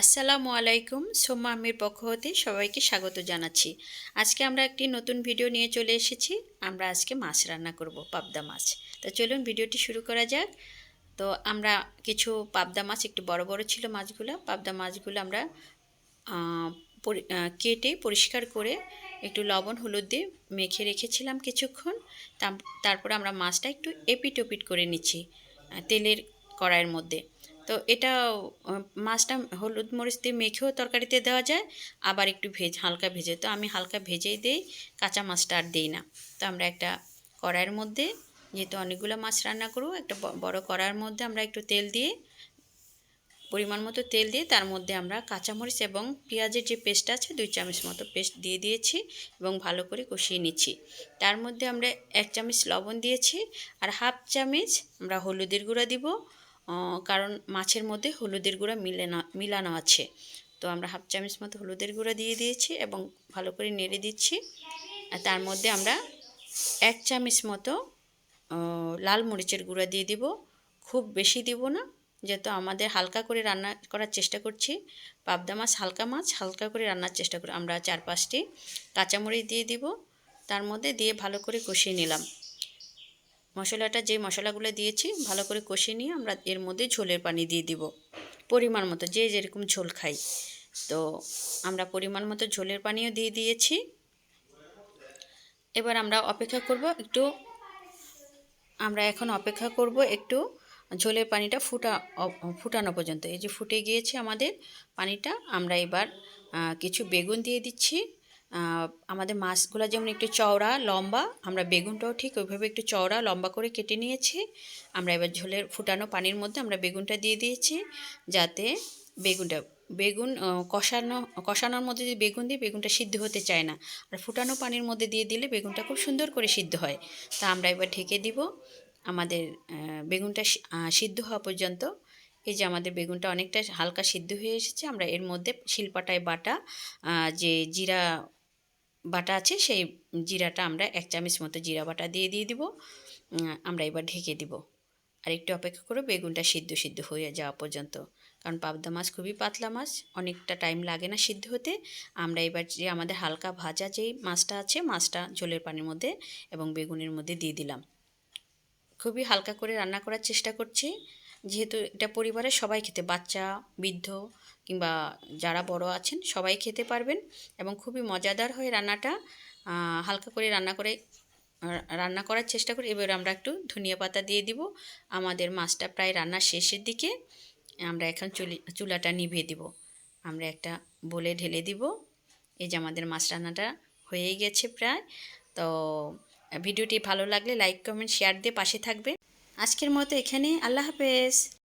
আসসালামু আলাইকুম সোমা আমির পক্ষ হতে সবাইকে স্বাগত জানাচ্ছি। আজকে আমরা একটি নতুন ভিডিও নিয়ে চলে এসেছি। আমরা আজকে মাছ রান্না করব, পাবদা মাছ। তো চলুন ভিডিওটি শুরু করা যাক। তো আমরা কিছু পাবদা মাছ, একটু বড় বড় ছিল মাছগুলো। পাবদা মাছগুলো আমরা কেটে পরিষ্কার করে একটু লবণ, হলুদ দিয়ে মেখে রেখেছিলাম কিছুক্ষণ। তারপরে আমরা মাছটা একটু এপিট ওপিট করে নিচ্ছি তেলের কড়াইয়ের মধ্যে। তো এটা মাছটা হলুদ মরিচ দিয়ে মেখেও তরকারিতে দেওয়া যায়, আবার একটু ভেজ, হালকা ভেজে। তো আমি হালকা ভেজেই দিই, কাঁচা মাছটা আর দিই না। তো আমরা একটা কড়াইয়ের মধ্যে, যেহেতু অনেকগুলো মাছ রান্না করব, একটা বড় কড়াইয়ের মধ্যে আমরা একটু তেল দিয়ে, পরিমাণ মতো তেল দিয়ে, তার মধ্যে আমরা কাঁচামরিচ এবং পেঁয়াজের যে পেস্ট আছে, দুই চামচ মতো পেস্ট দিয়ে দিয়েছি এবং ভালো করে কষিয়ে নিচ্ছি। তার মধ্যে আমরা এক চামচ লবণ দিয়েছি, আর হাফ চামচ আমরা হলুদের গুঁড়া দিব কারণ মাছের মধ্যে হলুদের গুঁড়া মিলে না, মিলানো আছে। তো আমরা হাফ চামচ মতো হলুদের গুঁড়া দিয়ে দিয়েছি এবং ভালো করে নেড়ে দিচ্ছি। তার মধ্যে আমরা এক চামচ মতো লাল মরিচের গুঁড়া দিয়ে দিব। খুব বেশি দিব না, যেহেতু আমাদের হালকা করে রান্না করার চেষ্টা করছি। পাবদা মাছ হালকা মাছ, হালকা করে রান্নার চেষ্টা করি আমরা চার পাঁচটি কাঁচামরিচ দিয়ে দিব। তার মধ্যে দিয়ে ভালো করে কষিয়ে নিলাম। মশলাটা যে মশলাগুলো দিয়েছি, ভালো করে কষিয়ে নিয়ে আমরা এর মধ্যে ঝোলের পানি দিয়ে দিব। পরিমাণ মতো, যে যেরকম ঝোল খাই। তো আমরা পরিমাণ মতো ঝোলের পানিও দিয়ে দিয়েছি। এবার আমরা অপেক্ষা করব একটু, আমরা এখন অপেক্ষা করব একটু ঝোলের পানিটা ফুটা, ফুটানো পর্যন্ত। এই যে ফুটে গিয়েছে আমাদের পানিটা, আমরা এবার কিছু বেগুন দিয়ে দিচ্ছি। আমাদের মাছগুলো যেমন একটু চওড়া, লম্বা, আমরা বেগুনটাও ঠিক ওইভাবে একটু চওড়া, লম্বা করে কেটে নিয়েছি। আমরা এবার ঝোলের ফুটানো পানির মধ্যে আমরা বেগুনটা দিয়ে দিয়েছি যাতে বেগুনটা, বেগুন কষানো, কষানোর মধ্যে যদি বেগুন দিই বেগুনটা সিদ্ধ হতে চায় না, আর ফুটানো পানির মধ্যে দিয়ে দিলে বেগুনটা খুব সুন্দর করে সিদ্ধ হয়। তা আমরা এবার ঢেকে দিব আমাদের বেগুনটা সিদ্ধ হওয়া পর্যন্ত। এই যে আমাদের বেগুনটা অনেকটা হালকা সিদ্ধ হয়ে এসেছে, আমরা এর মধ্যে শিলপাটায় বাটা যে জিরা বাটা আছে, সেই জিরাটা আমরা এক চামচ মতো জিরা বাটা দিয়ে দিয়ে দিব। আমরা এবার ঢেকে দিব। আর একটু অপেক্ষা করে, বেগুনটা সিদ্ধ সিদ্ধ হয়ে যাওয়া পর্যন্ত। কারণ পাবদা মাছ খুবই পাতলা মাছ, অনেকটা টাইম লাগে না সিদ্ধ হতে। আমরা এবার যে আমাদের হালকা ভাজা যেই মাছটা আছে, মাছটা ঝোলের পানির মধ্যে এবং বেগুনের মধ্যে দিয়ে দিলাম। খুবই হালকা করে রান্না করার চেষ্টা করছি। যেহেতু এটা পরিবারের সবাই খেতে, বাচ্চা, বৃদ্ধ কিংবা যারা বড় আছেন সবাই খেতে পারবেন এবং খুবই মজাদার হয় রান্নাটা। হালকা করে রান্না করে রান্না করার চেষ্টা করি। এবার আমরা একটু ধনিয়া পাতা দিয়ে দিব। আমাদের মাছটা প্রায় রান্নার শেষের দিকে আমরা এখন চুলি, চুলাটা নিভিয়ে দিব। আমরা একটা বলে ঢেলে দিব। এই যে আমাদের মাছ রান্নাটা হয়েই গেছে প্রায়। তো ভিডিওটি ভালো লাগলে লাইক, কমেন্ট, শেয়ার দিয়ে পাশে থাকবে আজকের মতো এখানে আল্লাহ হাফেজ।